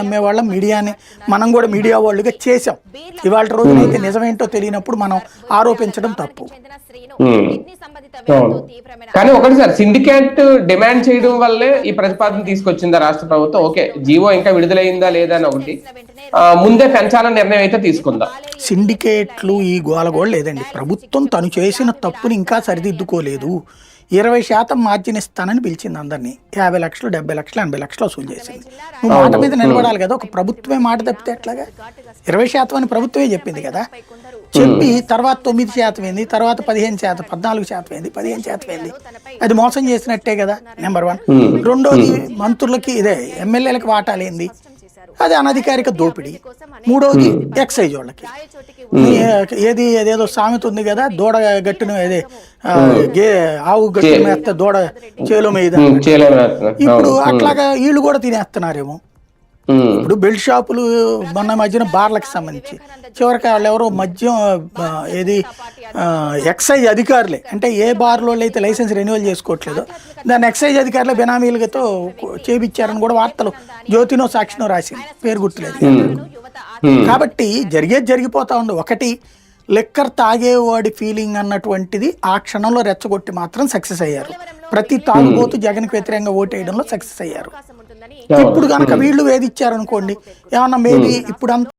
నమ్మేవాళ్ళం మీడియాని. మనం కూడా మీడియా వాళ్ళుగా చేసాం ఇవాళ రోజునైతే నిజమేంటో తెలియనప్పుడు మనం ఆరోపించడం తప్పు. కానీ ఒకటి సార్ సిండికేట్ డిమాండ్ చేయడం వల్లే ఈ ప్రతిపాదన తీసుకొచ్చిందా రాష్ట్ర ప్రభుత్వం? ఓకే జీవో ఇంకా విడుదలైందా లేదా అని ఒకటి. ముందే పెంచాలని నిర్ణయం అయితే తీసుకుందా. సిండికేట్లు ఈ గోల కూడా లేదండి. ప్రభుత్వం తను చేసిన తప్పుని ఇంకా సరిదిద్దుకోలేదు. ఇరవై శాతం మార్జిన్ ఇస్తానని పిలిచింది అందరినీ. యాభై లక్షలు డెబ్బై లక్షలు ఎనభై లక్షలు వసూలు చేసింది. నువ్వు మాట మీద నిలబడాలి కదా ఒక ప్రభుత్వమే మాట తప్పితే ఎట్లాగా? ఇరవై శాతం అని ప్రభుత్వమే చెప్పింది కదా. చెప్పి తర్వాత తొమ్మిది శాతం ఏంది తర్వాత పదిహేను శాతం పద్నాలుగు శాతం ఏంది పదిహేను శాతం ఏంది? అది మోసం చేసినట్టే కదా నెంబర్ వన్. రెండోది మంత్రులకి ఇదే ఎమ్మెల్యేలకు వాటాలేంది అది అనధికారిక దోపిడీ. మూడోది ఎక్సైజ్ వాళ్ళకి. ఏది అదేదో సామెత ఉంది కదా దూడ గట్టును గే ఆవు గట్టును మేస్తే దూడ చేలో మీద. ఇప్పుడు. అట్లాగా వీళ్ళు కూడా తినేస్తున్నారేమో. ఇప్పుడు బెల్ట్ షాపులు మొన్న మధ్యన బార్లకు సంబంధించి. చివరికి వాళ్ళు ఎవరో మద్యం ఏది ఎక్సైజ్ అధికారులే. అంటే ఏ బార్లో అయితే లైసెన్స్ రెన్యువల్ చేసుకోవట్లేదో దాన్ని ఎక్సైజ్ అధికారులే బినామీలతో చేపించారని కూడా వార్తలు జ్యోతినో సాక్షినో రాసింది. పేరు గుర్తులేదు. కాబట్టి జరిగేది జరిగిపోతా ఉంది. ఒకటి లిక్కర్ తాగేవాడి ఫీలింగ్ అన్నటువంటిది ఆ క్షణంలో రెచ్చగొట్టి మాత్రం సక్సెస్ అయ్యారు. ప్రతి తాగుబోతు జగన్కి వ్యతిరేకంగా ఓటేయడంలో సక్సెస్ అయ్యారు. ఇప్పుడు కనుక వీళ్ళు వేధిచ్చారనుకోండి ఏమన్నా మేబీ ఇప్పుడు